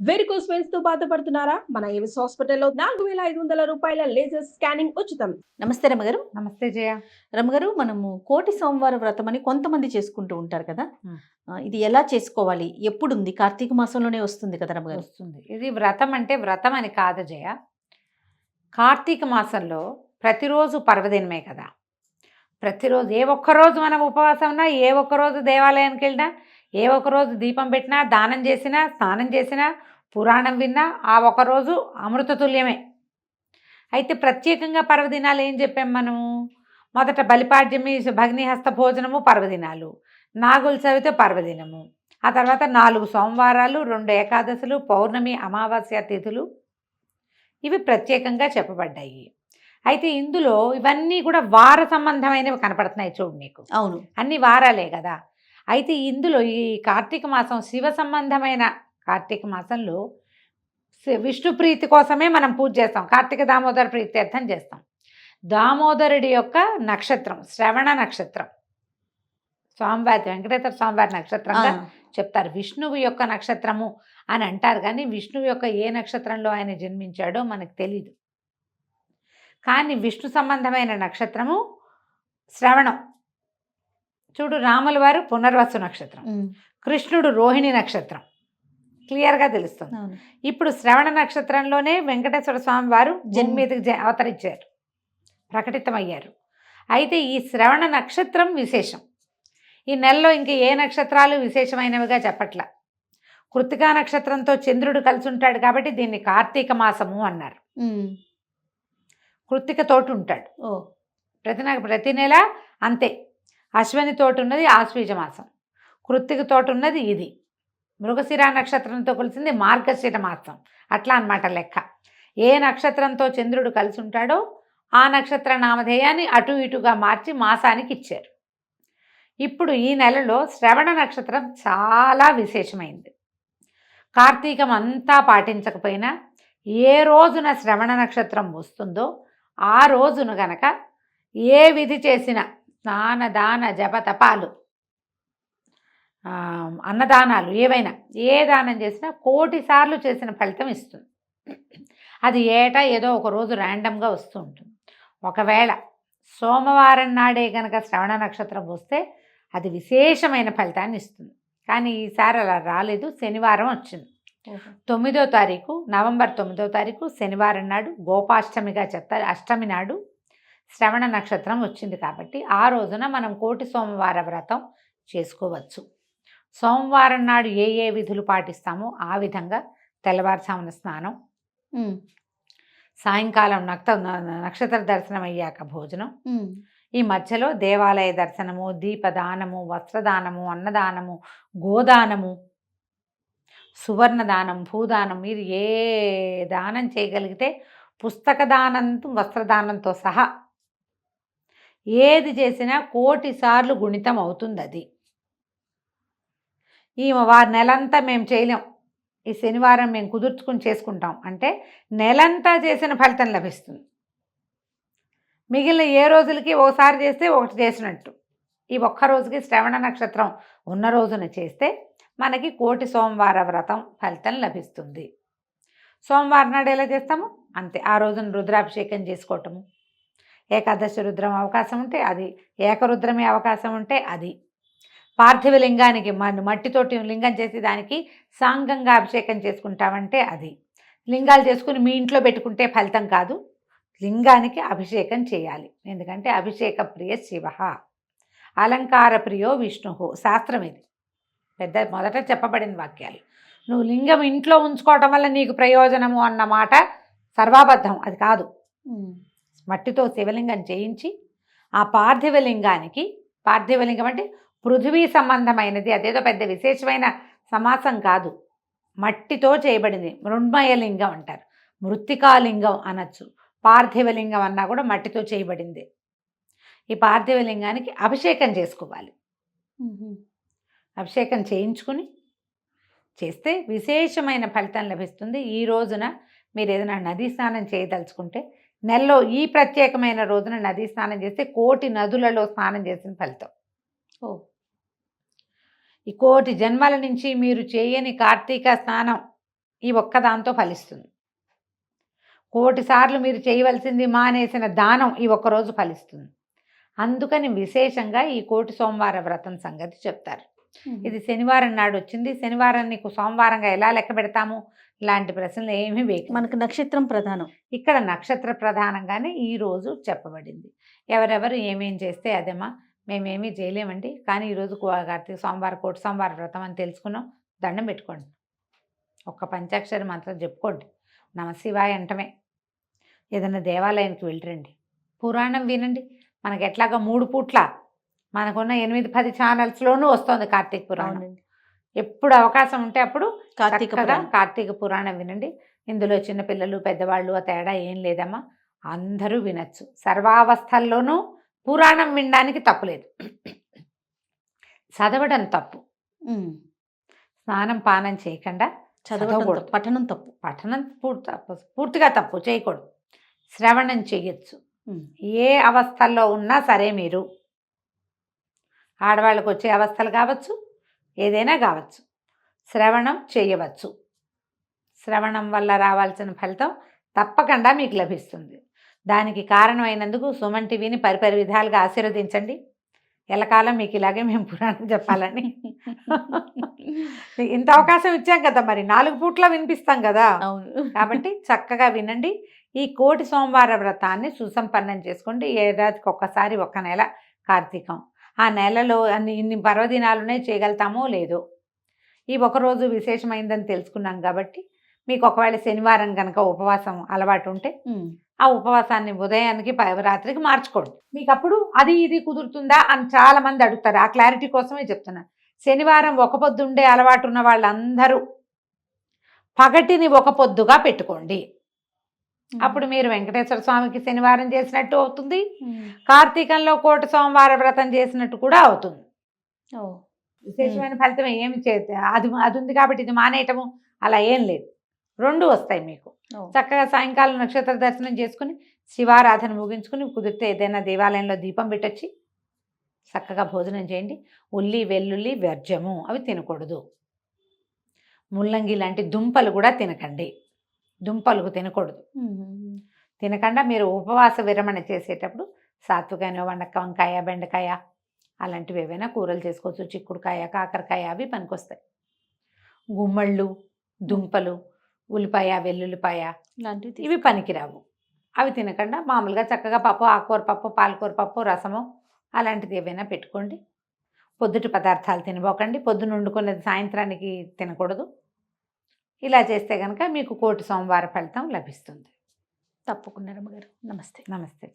Varicose వెయిన్స్తో బాధపడుతున్నారా? మన Avis హాస్పిటల్లో నాలుగు వేల ఐదు వందల రూపాయల లేజర్ స్కానింగ్ ఉచితం. నమస్తే రమగారు నమస్తే జయ. రమగారు మనము కోటి సోమవార వ్రతం అని కొంతమంది చేసుకుంటూ ఉంటారు కదా? ఇది ఎలా చేసుకోవాలి? ఎప్పుడు ఉంది కార్తీక మాసంలోనే వస్తుంది కదా రమగారు వస్తుంది. ఇది వ్రతం అంటే వ్రతం అని కాదు జయ. కార్తీక మాసంలో ప్రతిరోజు పర్వదినమే కదా. ప్రతిరోజు ఏ ఒక్కరోజు మనం ఉపవాసం ఉన్నా ఏ ఒక్కరోజు దేవాలయానికి వెళ్ళినా ఏ ఒక్కరోజు దీపం పెట్టినా దానం చేసినా స్నానం చేసినా పురాణం విన్నా ఆ ఒకరోజు అమృతతుల్యమే అయితే ప్రత్యేకంగా పర్వదినాలు ఏం చెప్పాం మనము మొదట బలిపాడ్యమి భగ్నిహస్త భోజనము పర్వదినాలు నాగుల చవితి పర్వదినము ఆ తర్వాత నాలుగు సోమవారాలు రెండు ఏకాదశులు పౌర్ణమి అమావాస్య తిథులు ఇవి ప్రత్యేకంగా చెప్పబడ్డాయి. అయితే ఇందులో ఇవన్నీ కూడా వార సంబంధమైనవి కనపడుతున్నాయి చూడు నీకు. అవును. అన్ని వారాలే కదా. అయితే ఇందులో ఈ కార్తీక మాసం శివ సంబంధమైన కార్తీక మాసంలో విష్ణు ప్రీతి కోసమే మనం పూజ చేస్తాం. కార్తీక దామోదర ప్రీత్యర్థం చేస్తాం. దామోదరుడి యొక్క నక్షత్రం శ్రవణ నక్షత్రం. స్వామివారి వెంకటేశ్వర స్వామివారి నక్షత్రంగా చెప్తారు. విష్ణువు యొక్క నక్షత్రము అని అంటారు. కానీ విష్ణువు యొక్క ఏ నక్షత్రంలో ఆయన జన్మించాడో మనకు తెలీదు. కానీ విష్ణు సంబంధమైన నక్షత్రము శ్రవణం. చూడు రాముల వారు పునర్వసు నక్షత్రం. కృష్ణుడు రోహిణి నక్షత్రం. క్లియర్గా తెలుస్తుంది. ఇప్పుడు శ్రవణ నక్షత్రంలోనే వెంకటేశ్వర స్వామి వారు జన్మీదికి జ- అవతరించారు. ప్రకటితమయ్యారు. అయితే ఈ శ్రవణ నక్షత్రం విశేషం. ఈ నెలలో ఇంక ఏ నక్షత్రాలు విశేషమైనవిగా చెప్పట్ల. కృతికా నక్షత్రంతో చంద్రుడు కలిసి ఉంటాడు కాబట్టి దీన్ని కార్తీక మాసము అన్నారు. కృత్తిక తోటి ఉంటాడు ఓ. ప్రతి ప్రతి నెల అంతే. అశ్వని తోటి ఉన్నది ఆశ్వీజ మాసం. కృత్తిక తోటి ఉన్నది ఇది. మృగశిర నక్షత్రంతో కలిసింది మార్గశిర మాసం అట్లా అన్నమాట లెక్క. ఏ నక్షత్రంతో చంద్రుడు కలిసి ఉంటాడో ఆ నక్షత్ర నామధేయాన్ని అటు ఇటుగా మార్చి మాసానికి ఇచ్చారు. ఇప్పుడు ఈ నెలలో శ్రవణ నక్షత్రం చాలా విశేషమైంది. కార్తీకం అంతా పాటించకపోయినా ఏ రోజున శ్రవణ నక్షత్రం వస్తుందో ఆ రోజును గనక ఏ విధి చేసిన స్నాన దాన జప తపాలు అన్నదానాలు ఏవైనా ఏ దానం చేసినా కోటి సార్లు చేసిన ఫలితం ఇస్తుంది. అది ఏటా ఏదో ఒక రోజు ర్యాండమ్గా వస్తూ ఉంటుంది. ఒకవేళ సోమవారం నాడే గనక శ్రవణ నక్షత్రం వస్తే అది విశేషమైన ఫలితాన్ని ఇస్తుంది. కానీ ఈసారి అలా రాలేదు శనివారం వచ్చింది. తొమ్మిదో తారీఖు నవంబర్ తొమ్మిదో తారీఖు శనివారం నాడు గోపాష్టమిగా చెప్తారు అష్టమి నాడు శ్రవణ నక్షత్రం వచ్చింది కాబట్టి ఆ రోజున మనం కోటి సోమవార వ్రతం చేసుకోవచ్చు. సోమవారం నాడు ఏ ఏ విధులు పాటిస్తామో ఆ విధంగా తెల్లవారుజామున స్నానం. సాయంకాలం నక్త నక్షత్ర దర్శనం అయ్యాక భోజనం. ఈ మధ్యలో దేవాలయ దర్శనము దీపదానము వస్త్రదానము అన్నదానము గోదానము సువర్ణదానం భూదానం మీరు ఏ దానం చేయగలిగితే పుస్తక దానంతో వస్త్రదానంతో సహా ఏది చేసినా కోటి సార్లు గుణితం అవుతుంది అది ఈ వారి నెలంతా మేము చేయలేం. ఈ శనివారం మేము కుదుర్చుకుని చేసుకుంటాం. అంటే నెలంతా చేసిన ఫలితం లభిస్తుంది. మిగిలిన ఏ రోజులకి ఒకసారి చేస్తే ఒకటి చేసినట్టు. ఈ ఒక్క రోజుకి శ్రవణ నక్షత్రం ఉన్న రోజున చేస్తే మనకి కోటి సోమవార వ్రతం ఫలితం లభిస్తుంది. సోమవారం నాడు ఎలా చేస్తాము? అంతే. ఆ రోజున రుద్రాభిషేకం చేసుకోవటము. ఏకాదశి రుద్రం అవకాశం ఉంటే అది. ఏకరుద్రమే అవకాశం ఉంటే అది. పార్థివ లింగానికి మన మట్టితోటి లింగం చేసి దానికి సాంగంగా అభిషేకం చేసుకుంటామంటే అది. లింగాలు చేసుకుని మీ ఇంట్లో పెట్టుకుంటే ఫలితం కాదు. లింగానికి అభిషేకం చేయాలి. ఎందుకంటే అభిషేక ప్రియ శివ. అలంకార ప్రియో విష్ణు. శాస్త్రం ఇది. పెద్ద మొదట చెప్పబడిన వాక్యాలు. నువ్వు లింగం ఇంట్లో ఉంచుకోవటం వల్ల నీకు ప్రయోజనము అన్న మాట సర్వాబద్ధం. అది కాదు. మట్టితో శివలింగం చేయించి ఆ పార్థివ లింగానికి పార్థివ లింగం అంటే పృథివీ సంబంధమైనది. అదేదో పెద్ద విశేషమైన సమాసం కాదు. మట్టితో చేయబడింది. మృణ్మయ లింగం అంటారు. మృత్తికాలింగం అనొచ్చు. పార్థివ లింగం అన్నా కూడా మట్టితో చేయబడింది. ఈ పార్థివ లింగానికి అభిషేకం చేసుకోవాలి. అభిషేకం చేయించుకుని చేస్తే విశేషమైన ఫలితం లభిస్తుంది. ఈ రోజున మీరు ఏదైనా నదీ స్నానం చేయదలుచుకుంటే నెలలో ఈ ప్రత్యేకమైన రోజున నదీ స్నానం చేస్తే కోటి నదులలో స్నానం చేసిన ఫలితం. ఓ. ఈ కోటి జన్మల నుంచి మీరు చేయని కార్తీక స్నానం ఈ ఒక్క దాంతో ఫలిస్తుంది. కోటి సార్లు మీరు చేయవలసింది మానేసిన దానం ఈ ఒక్కరోజు ఫలిస్తుంది. అందుకని విశేషంగా ఈ కోటి సోమవార వ్రతం సంగతి చెప్తారు. ఇది శనివారం నాడు వచ్చింది. శనివారం నీకు సోమవారంగా ఎలా లెక్క పెడతాము? ఇలాంటి ప్రశ్నలు ఏమీ వేయకు మనకు నక్షత్రం ప్రధానం. ఇక్కడ నక్షత్ర ప్రధానంగానే ఈ రోజు చెప్పబడింది. ఎవరెవరు ఏమేం చేస్తే అదేమా? మేమేమీ చేయలేమండి కానీ ఈరోజు కార్తీక సోమవారం కోటి సోమవారం వ్రతం అని తెలుసుకున్నాం. దండం పెట్టుకోండి. ఒక్క పంచాక్షరి మంత్రం చెప్పుకోండి నమశివాయ అంటమే. ఏదైనా దేవాలయానికి వెళ్ళరండి. పురాణం వినండి. మనకి ఎట్లాగా మూడు పూట్ల మనకున్న ఎనిమిది పది ఛానల్స్లోనూ వస్తుంది కార్తీక పురాణం. ఎప్పుడు అవకాశం ఉంటే అప్పుడు కార్తీక. కార్తీక పురాణం వినండి. ఇందులో చిన్నపిల్లలు పెద్దవాళ్ళు ఆ తేడా ఏం లేదమ్మా. అందరూ వినొచ్చు. సర్వావస్థల్లోనూ పురాణం వినడానికి తప్పులేదు. చదవడం తప్పు. స్నానం పానం చేయకుండా చదవకూడదు. పఠనం తప్పు. పఠనం పూర్తి తప్పు పూర్తిగా తప్పు చేయకూడదు. శ్రవణం చేయొచ్చు. ఏ అవస్థల్లో ఉన్నా సరే మీరు ఆడవాళ్ళకు వచ్చే అవస్థలు కావచ్చు ఏదైనా కావచ్చు శ్రవణం చేయవచ్చు. శ్రవణం వల్ల రావాల్సిన ఫలితం తప్పకుండా మీకు లభిస్తుంది. దానికి కారణమైనందుకు సుమన్ టీవీని పరిపరి విధాలుగా ఆశీర్వదించండి. ఎల్లకాలం మీకు ఇలాగే మేము పురాణం చెప్పాలని. ఇంత అవకాశం ఇచ్చాం కదా మరి నాలుగు పూట్ల వినిపిస్తాం కదా. కాబట్టి చక్కగా వినండి. ఈ కోటి సోమవార వ్రతాన్ని సుసంపన్నం చేసుకోండి. ఏడాదికి ఒక్కసారి ఒక్క నెల కార్తీకం. ఆ నెలలో అన్ని ఇన్ని పర్వదినాలునే చేయగలుగుతామో లేదో. ఈ ఒకరోజు విశేషమైందని తెలుసుకున్నాం కాబట్టి మీకు ఒకవేళ శనివారం కనుక ఉపవాసం అలవాటు ఉంటే. ఆ ఉపవాసాన్ని ఉదయానికి ప- రాత్రికి మార్చుకోండి. మీకు అప్పుడు అది ఇది కుదురుతుందా అని చాలా మంది అడుగుతారు. ఆ క్లారిటీ కోసమే చెప్తున్నా. శనివారం ఒక పొద్దు ఉండే అలవాటు ఉన్న వాళ్ళందరూ పగటిని ఒక పొద్దుగా పెట్టుకోండి. అప్పుడు మీరు వెంకటేశ్వర స్వామికి శనివారం చేసినట్టు అవుతుంది. కార్తీకంలో కోట సోమవార వ్రతం చేసినట్టు కూడా అవుతుంది. విశేషమైన ఫలితం ఏమి చే అది అది ఉంది కాబట్టి ఇది మానేయటము అలా ఏం లేదు. రెండు వస్తాయి మీకు. చక్కగా సాయంకాలం నక్షత్ర దర్శనం చేసుకుని శివారాధన ముగించుకుని కుదిరితే ఏదైనా దేవాలయంలో దీపం పెట్టొచ్చి చక్కగా భోజనం చేయండి. ఉల్లి వెల్లుల్లి వ్యర్జము అవి తినకూడదు. ముల్లంగి లాంటి దుంపలు కూడా తినకండి. దుంపలు తినకూడదు. తినకుండా మీరు ఉపవాస విరమణ చేసేటప్పుడు సాత్వికమైన వండక వంకాయ బెండకాయ అలాంటివి ఏవైనా కూరలు చేసుకోవచ్చు. చిక్కుడుకాయ కాకరకాయ అవి పనికొస్తాయి. గుమ్మళ్ళు దుంపలు ఉల్లిపాయ వెల్లుల్లిపాయ ఇలాంటివి తీసు- ఇవి పనికిరావు. అవి తినకుండా మామూలుగా చక్కగా పప్పు ఆకుకూర పప్పు పాలకూర పప్పు రసము అలాంటిది ఏవైనా పెట్టుకోండి. పొద్దుటి పదార్థాలు తినబోకండి. పొద్దున వండుకున్నది సాయంత్రానికి తినకూడదు. ఇలా చేస్తే కనుక మీకు కోటి సోమవార ఫలితం లభిస్తుంది. తప్పకుండా రమ్మగారు. నమస్తే. నమస్తే